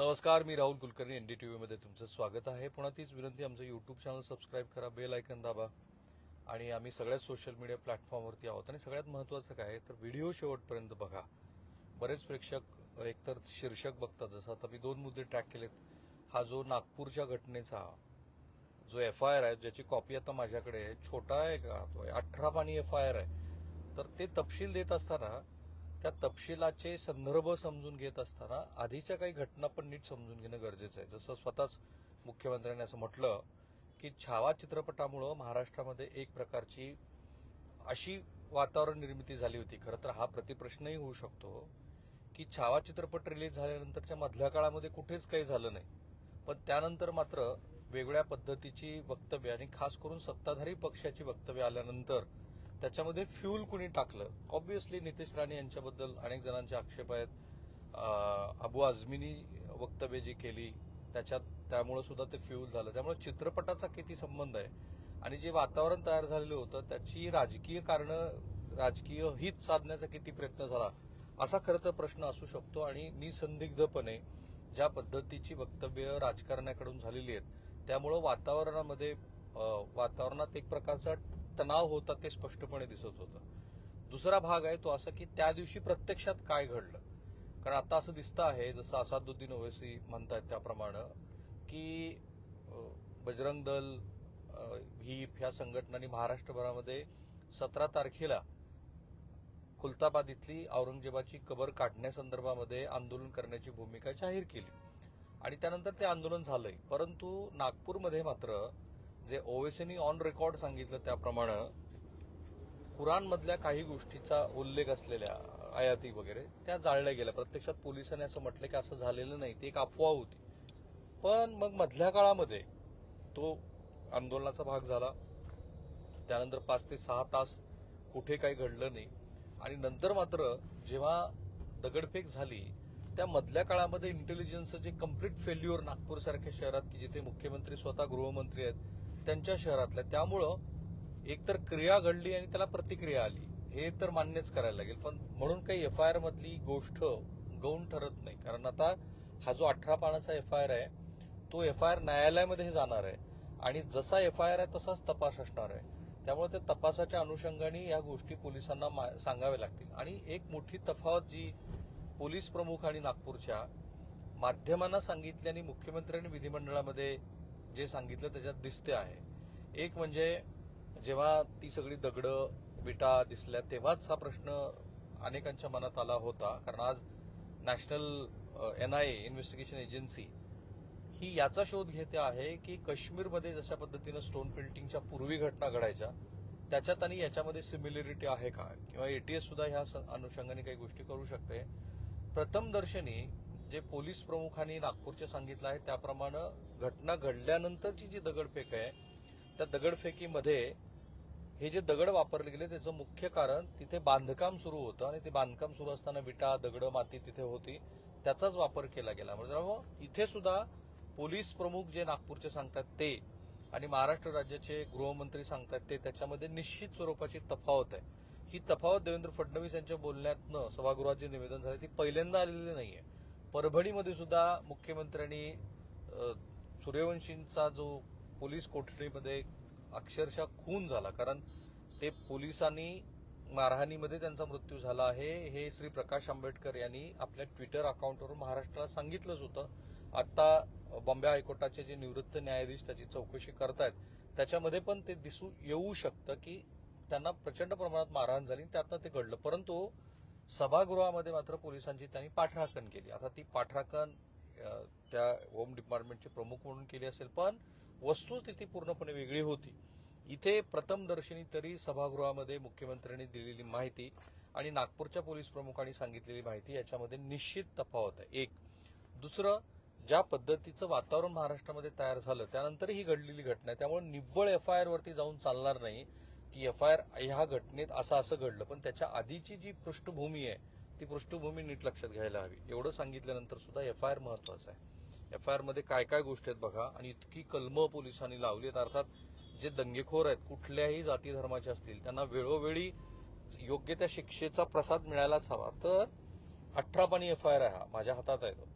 नमस्कार मी Rahul Kulkarni ND T व्हीमध्ये तुमचं स्वागत आहे. पुन्हा तीच विनंती आमचं यूट्यूब चॅनल सबस्क्राईब करा बेल आयकन दाबा. आणि आम्ही सगळ्याच सोशल मीडिया प्लॅटफॉर्मवरती आहोत. आणि सगळ्यात महत्वाचं काय तर व्हिडिओ शेवटपर्यंत बघा. बरेच प्रेक्षक एकतर शीर्षक बघतात. जसं आता मी दोन मुद्दे ट्रॅक केलेत. हा जो नागपूरच्या घटनेचा जो एफ आय आर आहे ज्याची कॉपी आता माझ्याकडे आहे छोटा आहे का? तो अठरा पाणी एफ आय आर आहे. तर ते तपशील देत असताना त्या तपशिलाचे संदर्भ समजून घेत असताना आधीच्या काही घटना पण नीट समजून घेणं गरजेचं आहे. जसं स्वतःच मुख्यमंत्र्यांनी असं म्हटलं की छावा चित्रपटामुळं महाराष्ट्रामध्ये एक प्रकारची अशी वातावरण निर्मिती झाली होती. खरं तर हा प्रतिप्रश्नही होऊ शकतो की छावा चित्रपट रिलीज झाल्यानंतरच्या मधल्या काळामध्ये कुठेच काही झालं नाही. पण त्यानंतर मात्र वेगळ्या पद्धतीची वक्तव्य आणि खास करून सत्ताधारी पक्षाची वक्तव्य आल्यानंतर त्याच्यामध्ये फ्यूल कुणी टाकलं? ऑब्विसली नितेश राणे यांच्याबद्दल अनेक जणांचे आक्षेप आहेत. अबू आझमीनी वक्तव्य जी केली त्याच्यात त्यामुळे सुद्धा ते फ्यूल झालं. त्यामुळे चित्रपटाचा किती संबंध आहे? आणि जे वातावरण तयार झालेलं होतं त्याची राजकीय कारणं राजकीय हित साधण्याचा किती प्रयत्न झाला असा खरं तर प्रश्न असू शकतो आणि निसंदिग्धपणे ज्या पद्धतीची वक्तव्य राजकारण्याकडून झालेली आहेत त्यामुळं वातावरणामध्ये वातावरणात एक प्रकारचा तणाव होता ते स्पष्टपणे दिसत होतं. दुसरा भाग आहे तो असा की त्या दिवशी प्रत्यक्षात काय घडलं? कारण आता असं दिसतं आहे जसं असादुद्दीन ओवेसी म्हणतात त्याप्रमाणे की बजरंग दल अं, व्हीप ह्या संघटनांनी महाराष्ट्रभरामध्ये सतरा तारखेला खुलताबाद इथली औरंगजेबाची कबर काढण्यासंदर्भामध्ये आंदोलन करण्याची भूमिका जाहीर केली. आणि त्यानंतर ते आंदोलन झालंय. परंतु नागपूरमध्ये मात्र जे ओवेसीनी ऑन रेकॉर्ड सांगितलं त्याप्रमाणे कुराणमधल्या काही गोष्टीचा उल्लेख असलेल्या आयाती वगैरे त्या जाळल्या गेल्या. प्रत्यक्षात पोलिसांनी असं म्हटलं की असं झालेलं नाही ती एक अफवा होती. पण मग मधल्या काळामध्ये तो आंदोलनाचा भाग झाला. त्यानंतर पाच ते सहा तास कुठे काही घडलं नाही. आणि नंतर मात्र जेव्हा दगडफेक झाली त्या मधल्या काळामध्ये इंटेलिजन्सचं जे कंप्लीट फेल्युअर नागपूरसारख्या शहरात की जिथे मुख्यमंत्री स्वतः गृहमंत्री आहेत त्यांच्या शहरातल्या. त्यामुळं एकतर क्रिया घडली आणि त्याला प्रतिक्रिया आली. हे तर मान्यच करायला लागेल. पण म्हणून काही एफ आय आर मधली गोष्ट गौण ठरत नाही. कारण आता हा जो अठरा पानाचा एफ आय आर आहे तो एफ आय आर न्यायालयामध्ये जाणार आहे. आणि जसा एफ आय आर आहे तसाच तपास असणार आहे. त्यामुळे त्या तपासाच्या अनुषंगाने या गोष्टी पोलिसांना मा- सांगाव्या लागतील. आणि एक मोठी तफावत जी पोलीस प्रमुख आणि नागपूरच्या माध्यमांना सांगितली आणि मुख्यमंत्र्यांनी विधिमंडळामध्ये जे सांगितलं त्याच्यात दिसते आहे. एक म्हणजे जेव्हा ती सगळी दगडं विटा दिसल्या तेव्हाच हा प्रश्न अनेकांच्या मनात आला होता. कारण आज national N I investigation agency ही याचा शोध घेते आहे की काश्मीरमध्ये जशा पद्धतीनं स्टोन फिल्टिंगच्या पूर्वी घटना घडायच्या त्याच्यात आणि याच्यामध्ये सिमिलरिटी आहे का? किंवा एटीएस सुद्धा ह्या स- अनुषंगाने काही गोष्टी करू शकते. प्रथमदर्शनी जे पोलीस प्रमुखांनी नागपूरचे सांगितलं आहे त्याप्रमाणे घटना घडल्यानंतरची जी दगडफेक आहे त्या दगडफेकीमध्ये हे जे दगड वापरले गेले त्याचं मुख्य कारण तिथे बांधकाम सुरू होतं आणि ते बांधकाम सुरू असताना विटा दगड माती तिथे होती. त्याचाच वापर केला गेला. म्हणजे इथे सुद्धा पोलीस प्रमुख जे नागपूरचे सांगतात ते आणि महाराष्ट्र राज्याचे गृहमंत्री सांगतात ते त्याच्यामध्ये निश्चित स्वरूपाची तफावत आहे. ही तफावत देवेंद्र फडणवीस यांच्या बोलण्यातनं सभागृहात जे निवेदन झालं ती पहिल्यांदा आलेली नाहीये. परभणीमध्ये सुद्धा मुख्यमंत्र्यांनी सूर्यवंशींचा जो पोलीस कोठडीमध्ये अक्षरशः खून झाला. कारण ते पोलिसांनी मारहाणीमध्ये त्यांचा मृत्यू झाला आहे. हे श्री प्रकाश आंबेडकर यांनी आपल्या ट्विटर अकाउंटवरून महाराष्ट्राला सांगितलंच होतं. आता बॉम्बे हायकोर्टाचे जे निवृत्त न्यायाधीश त्याची चौकशी करतायत त्याच्यामध्ये पण ते दिसू येऊ शकतं की त्यांना प्रचंड प्रमाणात मारहाण झाली त्यातनं ते घडलं. परंतु सभागृहामध्ये मात्र पोलिसांची त्यांनी पाठराखण केली. आता ती पाठराखण त्या होम डिपार्टमेंटचे प्रमुख म्हणून केली असेल पण वस्तुस्थिती पूर्णपणे वेगळी होती. इथे प्रथमदर्शनी तरी सभागृहामध्ये मुख्यमंत्र्यांनी दिलेली माहिती आणि नागपूरच्या पोलीस प्रमुखांनी सांगितलेली माहिती याच्यामध्ये निश्चित तफावत आहे. एक. दुसरं ज्या पद्धतीचं वातावरण महाराष्ट्रामध्ये तयार झालं त्यानंतर ही घडलेली घटना आहे. त्यामुळे निव्वळ एफ आय वरती जाऊन चालणार नाही. की एफ आय आर ह्या घटनेत असं असं घडलं. पण त्याच्या आधीची जी पृष्ठभूमी आहे ती पृष्ठभूमी नीट लक्षात घ्यायला हवी. एवढं सांगितल्यानंतर सुद्धा एफ आय आर महत्वाचं आहे. एफ आय आरमध्ये काय काय गोष्टी आहेत बघा. आणि इतकी कलमं पोलिसांनी लावली आहेत. अर्थात जे दंगेखोर आहेत कुठल्याही जाती धर्माचे असतील त्यांना वेळोवेळी योग्य त्या शिक्षेचा प्रसाद मिळायलाच हवा. तर अठरा पाणी एफ आय आर आहे हा. माझ्या हातात आहे तो.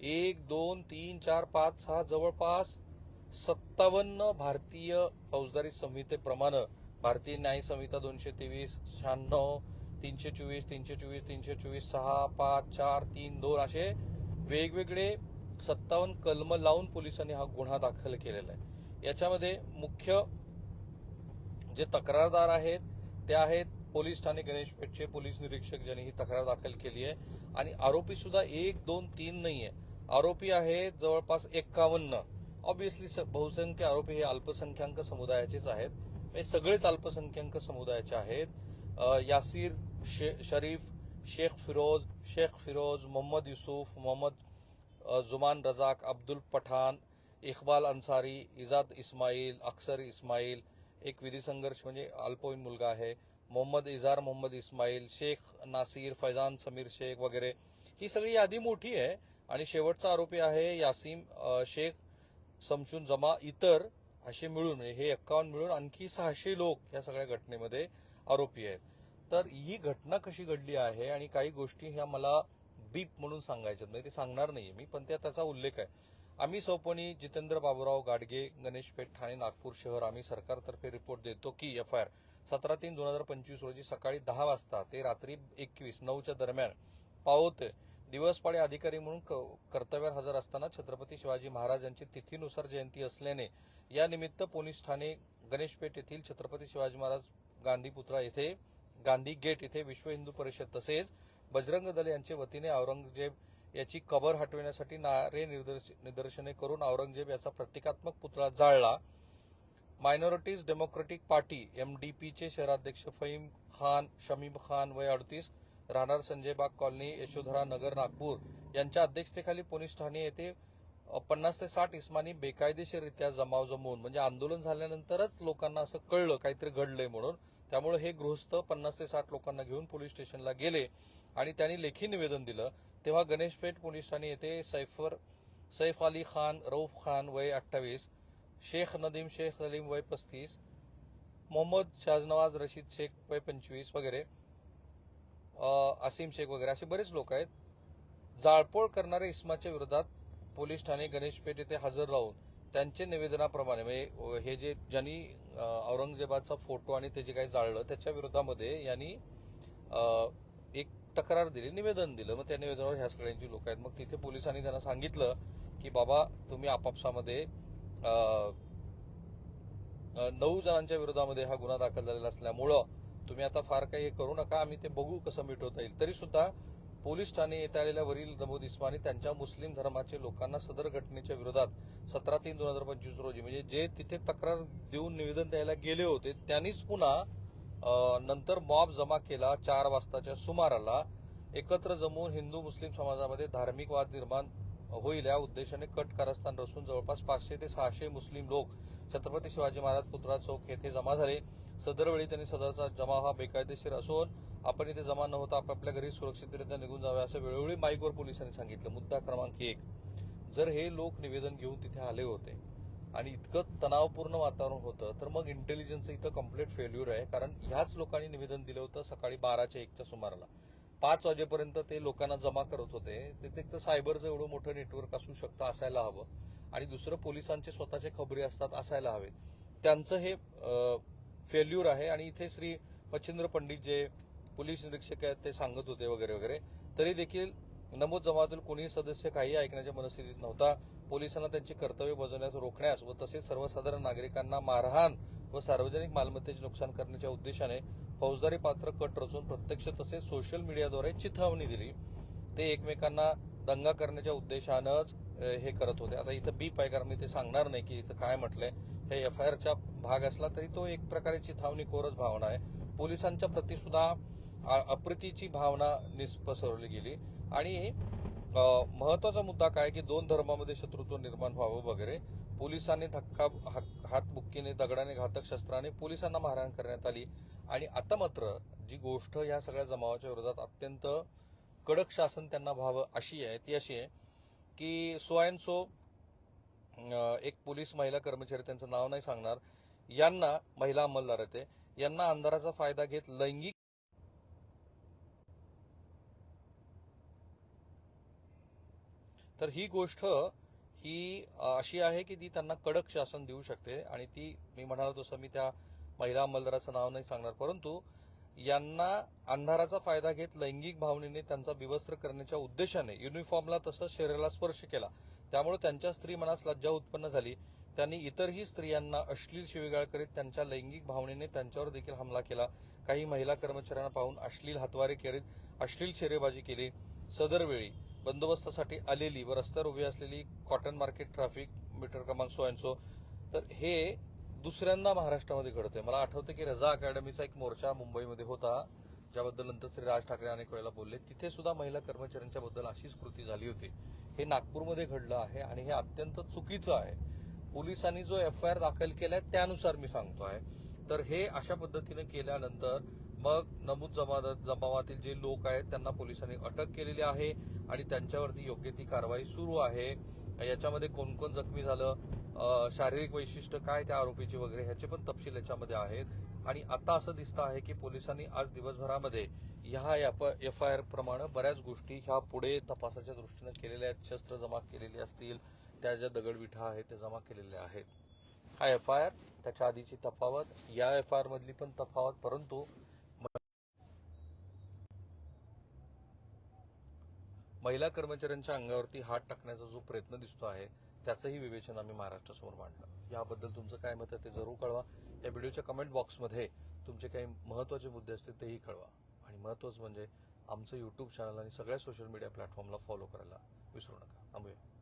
एक दोन तीन चार पाच सहा जवळपास सत्तावन्न भारतीय फौजदारी संहितेप्रमाणे भारतीय न्याय संहिता दोनशे तेवीस शहाण्णव तीनशे चोवीस तीनशे चोवीस तीनशे चोवीस सहा पाच चार तीन दोन असे वेगवेगळे सत्तावन्न कलम लावून पोलिसांनी हा गुन्हा दाखल केलेला आहे. याच्यामध्ये मुख्य जे तक्रारदार आहेत ते आहेत पोलीस ठाणे गणेशपेठचे पोलीस निरीक्षक ज्यांनी ही तक्रार दाखल केली आहे. आणि आरोपी सुद्धा एक दोन तीन नाहीये. आरोपी आहेत जवळपास एक्कावन्न. ऑब्विसली बहुसंख्य आरोपी हे अल्पसंख्याक समुदायाचेच आहेत. हे सगळेच अल्पसंख्याक समुदायाचे आहेत. यासिर यासीर शे, शरीफ शेख फिरोज शेख फिरोज मोहम्मद युसुफ मोहम्मद जुमान रजाक अब्दुल पठाण इकबाल अन्सारी इजाद इस्माईल अक्षर इस्माईल एक विधी संघर्ष म्हणजे अल्पवयीन मुलगा आहे. मोहम्मद इजार मोहम्मद इस्माईल शेख नासीर फैजान समीर शेख वगैरे. ही सगळी यादी मोठी आहे. आणि शेवटचा आरोपी आहे यासीम शेख समशून जमा इतर असे मिळून म्हणजे हे एक्कावन्न मिळून आणखी सहाशे लोक या सगळ्या घटनेमध्ये आरोपी आहेत. तर ही घटना कशी घडली आहे आणि काही गोष्टी ह्या मला बीप म्हणून सांगायच्यात म्हणजे ते सांगणार नाहीये मी पण त्या त्याचा उल्लेख आहे. आम्ही सौपणी जितेंद्र बाबूराव गाडगे गणेशपेठ ठाणे नागपूर शहर आम्ही सरकारतर्फे रिपोर्ट देतो की एफ आय आर सतरा तीन दोन हजार पंचवीस रोजी सकाळी दहा वाजता ते रात्री एकवीस नऊच्या दरम्यान पावते दिवसपाळी अधिकारी म्हणून क- कर्तव्यावर हजर असताना छत्रपती शिवाजी महाराज यांची तिथीनुसार जयंती असल्याने या निमित्त पोलीस ठाणे गणेशपेठ येथील छत्रपती शिवाजी महाराज गांधी पुतळा येथे गांधी गेट येथे विश्व हिंदू परिषद तसेच बजरंग दल यांच्या वतीने औरंगजेब याची कबर हटविण्यासाठी नारे निदर्शने करून औरंगजेब याचा प्रतिकात्मक पुतळा जाळला. मायनॉरिटीज डेमोक्रेटिक पार्टी एमडीपीचे शहराध्यक्ष फहीम खान शमीम खान वय अडतीस राहणार संजय बाग कॉलनी यशोधरा नगर नागपूर. यांच्या अध्यक्षतेखाली पोलीस ठाणे येथे पन्नास ते साठ इस्मानी बेकायदेशीररित्या जमाव जमवून म्हणजे आंदोलन झाल्यानंतरच लोकांना असं कळलं काहीतरी घडलंय म्हणून. त्यामुळे हे गृहस्थ पन्नास ते साठ लोकांना घेऊन पोलीस स्टेशनला गेले आणि त्यांनी लेखी निवेदन दिलं. तेव्हा गणेशपेठ पोलीस ठाणे येथे सैफर सैफ अली खान रऊफ खान वय अठ्ठावीस शेख नदीम शेख सलीम वय पस्तीस मोहम्मद शाजनवाज रशीद शेख वय पंचवीस वगैरे आसिम असीम शेख वगैरे असे बरेच लोक आहेत. जाळपोळ करणाऱ्या इस्माच्या विरोधात पोलीस ठाणे गणेशपेठ येथे हजर राहून त्यांचे निवेदनाप्रमाणे म्हणजे हे जे ज्यांनी औरंगजेबाचा फोटो आणि ते जे काही जाळलं त्याच्या विरोधामध्ये यांनी एक तक्रार दिली निवेदन दिलं. मग त्या निवेदनावर ह्या सगळ्यांची लोक आहेत. मग तिथे पोलिसांनी त्यांना सांगितलं की बाबा तुम्ही आपापसामध्ये नऊ जणांच्या विरोधामध्ये हा गुन्हा दाखल झालेला असल्यामुळं तुम्ही आता फार काही हे करू नका आम्ही ते बघू कसं मिटवता येईल. तरी सुद्धा पोलीस ठाणे येथे आलेल्या वरील नमूद इस्मानी त्यांच्या मुस्लिम धर्माचे लोकांना सदर घटनेच्या विरोधात सतरा तीन दोन हजार पंचवीस रोजी म्हणजे जे तिथे तक्रार देऊन निवेदन द्यायला गेले होते त्यांनीच पुन्हा नंतर मॉब जमा केला चार वाजताच्या सुमाराला. एकत्र जमून हिंदू मुस्लिम समाजामध्ये धार्मिक वाद निर्माण होईल या उद्देशाने कट कारस्थान रचून जवळपास पाचशे ते सहाशे मुस्लिम लोक छत्रपती शिवाजी महाराज पुतळा चौक येथे जमा झाले. सदरवेळी त्यांनी सदरचा जमा हा बेकायदेशीर असून आपण इथे जमा न होता आपापल्या घरी सुरक्षितरित्या निघून जावे असं वेळोवेळी माईकवर पोलिसांनी सांगितलं. मुद्दा क्रमांक एक. जर हे लोक निवेदन घेऊन तिथे आले होते आणि इतकं तणावपूर्ण वातावरण होतं तर मग इंटेलिजन्स इथं कंप्लीट फेल्युअर आहे कारण ह्याच लोकांनी निवेदन दिलं होतं सकाळी बाराच्या एकच्या सुमाराला. पाच वाजेपर्यंत ते लोकांना जमा करत होते. ते एक तर सायबरचं एवढं मोठं नेटवर्क असू शकतं असायला हवं. आणि दुसरं पोलिसांचे स्वतःचे खबरी असतात असायला हवे. त्यांचं हे फेल्युअर आहे आणि इथे श्री मच्छिंद्र पंडित जे पोलीस निरीक्षक आहेत ते सांगत होते वगैरे वगैरे. तरी देखील नमोद जमातील कोणीही सदस्य काही ऐकण्याच्या मनस्थितीत नव्हता. पोलिसांना त्यांची कर्तव्य बजावण्यास रोखण्यास व तसेच सर्वसाधारण नागरिकांना मारहाण व सार्वजनिक मालमत्तेचे नुकसान करण्याच्या उद्देशाने फौजदारी पात्र कट रचून प्रत्यक्ष तसेच सोशल मीडियाद्वारे चिथावणी दिली. ते एकमेकांना दंगा करण्याच्या उद्देशानंच हे करत होते. आता इथं बीप आहे कारण मी ते सांगणार नाही की इथं काय म्हटलंय. हे एफ आय आरचा भाग असला तरी तो एक प्रकारे चिथावणीखोरच भावना आहे. पोलिसांच्या प्रती सुद्धा अप्रतीची अप्रितीची भावना निस पसरवली गेली. आणि महत्त्वाचा मुद्दा काय की दोन धर्मामध्ये शत्रुत्व निर्माण व्हावं वगैरे. पोलिसांनी धक्का हाक- हातबुक्कीने दगडाने घातक शस्त्राने पोलिसांना मारहाण करण्यात आली. आणि आता मात्र जी गोष्ट या सगळ्या जमावाच्या विरोधात अत्यंत कडक शासन त्यांना व्हावं अशी आहे ती अशी आहे की सो अँड सो एक पोलीस महिला कर्मचारी त्यांचं नाव नाही सांगणार. यांना महिला अंमलदार येते यांना अंधाराचा फायदा घेत लैंगिक तर ही गोष्ट ही अशी आहे की ती त्यांना कडक शासन देऊ शकते. आणि ती मी म्हणालो तसं मी त्या महिला अंमलदाराचं नाव नाही सांगणार. परंतु यांना अंधाराचा फायदा घेत लैंगिक भावनेने त्यांचा विवस्त्र करण्याच्या उद्देशाने युनिफॉर्मला तसंच शरीराला स्पर्श केला. त्यामुळे त्यांच्या स्त्री मनास लज्जा उत्पन्न झाली. त्यांनी इतरही स्त्रियांना अश्लील शिवीगाळ करीत त्यांच्या लैंगिक भावनेने त्यांच्यावर देखील हमला केला. काही महिला कर्मचाऱ्यांना पाहून अश्लील हातवारे करीत अश्लील शेरेबाजी केली. सदरवेळी बंदोबस्तासाठी आलेली व रस्त्यावर उभी असलेली कॉटन मार्केट ट्रॅफिक मीटर क्रमांक सो अँड सो. तर हे दुसऱ्यांदा महाराष्ट्रामध्ये घडतंय. मला आठवतं की रजा अकॅडमीचा एक मोर्चा मुंबईमध्ये होता. ज्याबद्दल नंतर श्री राज ठाकरे अनेक वेळेला बोलले तिथे सुद्धा महिला कर्मचाऱ्यांच्या बद्दल अशीच कृती झाली होती. हे नागपूरमध्ये घडलं आहे आणि हे अत्यंत चुकीचं आहे. पोलिसांनी जो एफ आय आर दाखल केलाय त्यानुसार मी सांगतो आहे तर हे अशा पद्धतीने केल्यानंतर मग नमूद जमात जमावातील जे लोक आहेत त्यांना पोलिसांनी अटक केलेली आहे आणि त्यांच्यावरती योग्य ती कारवाई सुरू आहे. याच्यामध्ये कोण कोण जखमी झालं शारीरिक वैशिष्ट्य काय त्या आरोपीची वगैरे ह्याचे पण तपशील याच्यामध्ये आहेत. आणि आता असं दिसतं आहे की पोलिसांनी आज दिवसभरामध्ये ह्या एफ आय आर प्रमाणे बऱ्याच गोष्टी ह्या पुढे तपासाच्या दृष्टीनं केलेल्या आहेत. शस्त्र जमा केलेली असतील त्या ज्या दगडविठा आहेत त्या जमा केलेल्या आहेत. हा एफ आय आर त्याच्या आधीची तफावत या एफ आय आर मधली पण तफावत परंतु महिला कर्मचाऱ्यांच्या अंगावरती हात टाकण्याचा जो प्रयत्न दिसतो आहे त्याचंही विवेचन आम्ही महाराष्ट्रासमोर मांडलं. याबद्दल तुमचं काय मत आहे ते जरूर कळवा. या व्हिडिओच्या कमेंट बॉक्समध्ये तुमचे काही महत्त्वाचे मुद्दे असतील तेही कळवा. आणि महत्वाचं म्हणजे आमचं यूट्यूब चॅनल आणि सगळ्या सोशल मीडिया प्लॅटफॉर्मला फॉलो करायला विसरू नका. थांबूया.